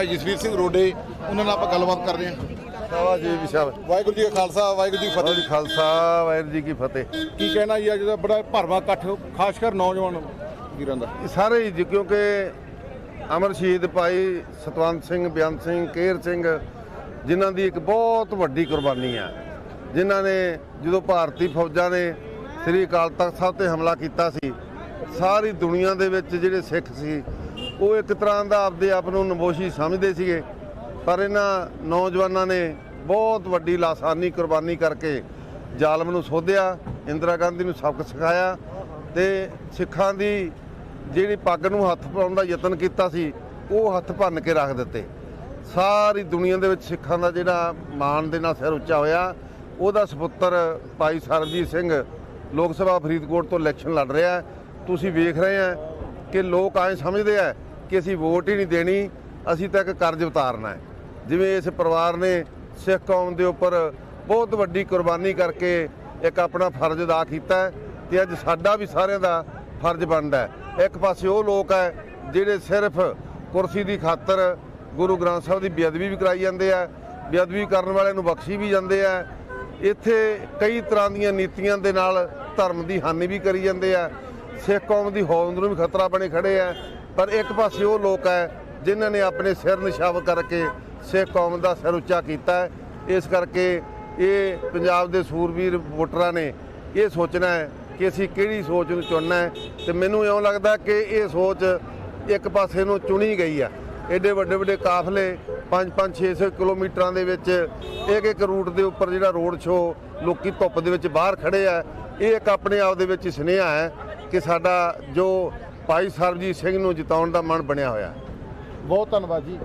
ਭਾਈ ਜਸਵੀਰ ਸਿੰਘ ਰੋਡੇ ਉਹਨਾਂ ਨਾਲ ਆਪਾਂ ਗੱਲਬਾਤ ਕਰਦੇ ਹਾਂ। ਸਾਵਾ ਜੀ ਵਿਸ਼ਾਲ ਵਾਹਿਗੁਰੂ ਜੀ ਕਾ ਖਾਲਸਾ ਵਾਹਿਗੁਰੂ ਜੀ ਕੀ ਵਾਹਿਗੁਰੂ ਫਤਿਹ। ਜੀ ਖਾਲਸਾ ਵਾਹਿਗੁਰੂ ਜੀ ਕੀ ਫਤਿਹ। ਕੀ ਕਹਿਣਾ ਜੀ ਅੱਜ ਦਾ ਬੜਾ ਭਰਵਾਂ ਇਕੱਠ ਖਾਸ ਕਰ ਨੌਜਵਾਨ ਵੀਰਾਂ ਦਾ? ਇਹ ਸਾਰੇ ਹੀ ਜੀ ਕਿਉਂਕਿ ਅਮਰ ਸ਼ਹੀਦ ਭਾਈ ਸਤਵੰਤ ਸਿੰਘ ਬਿਆੰਤ ਸਿੰਘ ਕੇਰ ਸਿੰਘ ਜਿਨ੍ਹਾਂ ਦੀ ਇੱਕ ਬਹੁਤ ਵੱਡੀ ਕੁਰਬਾਨੀ ਆ। ਜਿਨ੍ਹਾਂ ਨੇ ਜਦੋਂ ਭਾਰਤੀ ਫੌਜਾਂ ਨੇ ਸ੍ਰੀ ਅਕਾਲ ਤਖਤ ਸਾਹਿਬ ਤੇ ਹਮਲਾ ਕੀਤਾ ਸੀ ਸਾਰੀ ਦੁਨੀਆ ਦੇ ਵਿੱਚ ਜਿਹੜੇ ਸਿੱਖ ਸੀ ਉਹ ਇੱਕ ਤਰ੍ਹਾਂ ਦਾ ਆਪਦੇ ਆਪ ਨੂੰ ਨਮੋਸ਼ੀ ਸਮਝਦੇ ਸੀਗੇ। ਪਰ ਇਹਨਾਂ ਨੌਜਵਾਨਾਂ ਨੇ ਬਹੁਤ ਵੱਡੀ ਲਾਸਾਨੀ, ਕੁਰਬਾਨੀ ਕਰਕੇ ਜ਼ਾਲਮ ਨੂੰ ਸੋਧਿਆ, ਇੰਦਰਾ ਗਾਂਧੀ ਨੂੰ ਸਬਕ ਸਿਖਾਇਆ ਤੇ ਸਿੱਖਾਂ ਦੀ ਜਿਹੜੀ ਪੱਗ ਨੂੰ ਹੱਥ ਪਾਉਣ ਦਾ ਯਤਨ ਕੀਤਾ ਸੀ, ਉਹ ਹੱਥ ਭੰਨ ਕੇ ਰੱਖ ਦਿੱਤੇ। ਸਾਰੀ ਦੁਨੀਆ ਦੇ ਵਿੱਚ ਸਿੱਖਾਂ ਦਾ ਜਿਹੜਾ ਮਾਣ ਦੇ ਨਾਲ ਸਿਰ ਉੱਚਾ ਹੋਇਆ, ਉਹਦਾ ਸੁਪੁੱਤਰ ਭਾਈ ਸਰਬਜੀਤ ਸਿੰਘ ਲੋਕ ਸਭਾ ਫਰੀਦਕੋਟ ਤੋਂ ਇਲੈਕਸ਼ਨ ਲੜ ਰਿਹਾ। ਤੁਸੀਂ ਵੇਖ ਰਹੇ ਆ ਕਿ ਲੋਕ ਐਂ ਸਮਝਦੇ ਆ ਕਿ ਅਸੀਂ ਵੋਟ ਹੀ ਨਹੀਂ ਦੇਣੀ, ਅਸੀਂ ਤਾਂ ਇੱਕ ਕਰਜ਼ ਉਤਾਰਨਾ ਹੈ। ਜਿਵੇਂ ਇਸ ਪਰਿਵਾਰ ਨੇ ਸਿੱਖ ਕੌਮ ਦੇ ਉੱਪਰ ਬਹੁਤ ਵੱਡੀ ਕੁਰਬਾਨੀ ਕਰਕੇ ਇੱਕ ਆਪਣਾ ਫਰਜ਼ ਅਦਾ ਕੀਤਾ ਹੈ ਤੇ ਅੱਜ ਸਾਡਾ ਵੀ ਸਾਰਿਆਂ ਦਾ ਫਰਜ਼ ਬਣਦਾ ਇੱਕ ਪਾਸੇ ਉਹ ਲੋਕ ਹੈ ਜਿਹੜੇ ਸਿਰਫ ਕੁਰਸੀ ਦੀ ਖਾਤਰ ਗੁਰੂ ਗ੍ਰੰਥ ਸਾਹਿਬ ਦੀ ਬੇਅਦਬੀ ਵੀ ਕਰਾਈ ਜਾਂਦੇ ਆ, ਬੇਅਦਬੀ ਕਰਨ ਵਾਲਿਆਂ ਨੂੰ ਬਖਸ਼ੀ ਵੀ ਜਾਂਦੇ ਆ। ਇੱਥੇ ਕਈ ਤਰ੍ਹਾਂ ਦੀਆਂ ਨੀਤੀਆਂ ਦੇ ਨਾਲ ਧਰਮ ਦੀ ਹਾਨੀ ਵੀ ਕਰੀ ਜਾਂਦੇ ਆ। ਸਿੱਖ ਕੌਮ ਦੀ ਹੋਂਦ ਨੂੰ ਵੀ ਖਤਰਾ ਬਣੇ ਖੜੇ ਆ। ਪਰ ਇੱਕ ਪਾਸੇ ਉਹ ਲੋਕ ਹੈ ਜਿਨ੍ਹਾਂ ਨੇ ਆਪਣੇ ਸਿਰ ਨਿਸ਼ਾਵਰ ਕਰਕੇ ਸਿੱਖ ਕੌਮ ਦਾ ਸਿਰ ਉੱਚਾ ਕੀਤਾ ਹੈ। ਇਸ ਕਰਕੇ ਇਹ ਪੰਜਾਬ ਦੇ ਸੂਰਬੀਰ ਵੋਟਰਾਂ ਨੇ ਇਹ ਸੋਚਣਾ ਹੈ ਕਿ ਅਸੀਂ ਕਿਹੜੀ ਸੋਚ ਨੂੰ ਚੁਣਨਾ ਹੈ ਤੇ ਮੈਨੂੰ ਇਉਂ ਲੱਗਦਾ ਕਿ ਇਹ ਸੋਚ ਇੱਕ ਪਾਸੇ ਨੂੰ ਚੁਣੀ ਗਈ ਆ। ਐਡੇ ਵੱਡੇ ਵੱਡੇ ਕਾਫਲੇ 5-5 600 ਕਿਲੋਮੀਟਰਾਂ ਦੇ ਵਿੱਚ ਇੱਕ ਇੱਕ ਰੂਟ ਦੇ ਉੱਪਰ ਜਿਹੜਾ ਰੋਡ ਸ਼ੋ ਲੋਕੀ ਧੁੱਪ ਦੇ ਵਿੱਚ ਬਾਹਰ ਖੜੇ ਆ। ਇਹ ਇੱਕ ਆਪਣੇ ਆਪ ਦੇ ਵਿੱਚ ਸੁਨੇਹਾ ਹੈ ਕਿ ਸਾਡਾ ਜੋ ਭਾਈ ਸਰਬਜੀਤ ਸਿੰਘ ਨੂੰ ਜਿਤਾਉਣ ਦਾ ਮਨ ਬਣਿਆ ਹੋਇਆ ਬਹੁਤ ਧੰਨਵਾਦ ਜੀ।